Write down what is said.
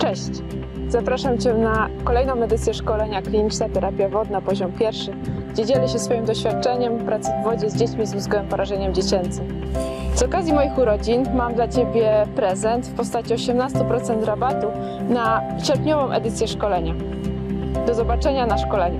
Cześć! Zapraszam Cię na kolejną edycję szkolenia kliniczna terapia wodna poziom pierwszy, gdzie dzielę się swoim doświadczeniem pracy w wodzie z dziećmi z mózgowym porażeniem dziecięcym. Z okazji moich urodzin mam dla Ciebie prezent w postaci 18% rabatu na sierpniową edycję szkolenia. Do zobaczenia na szkoleniu.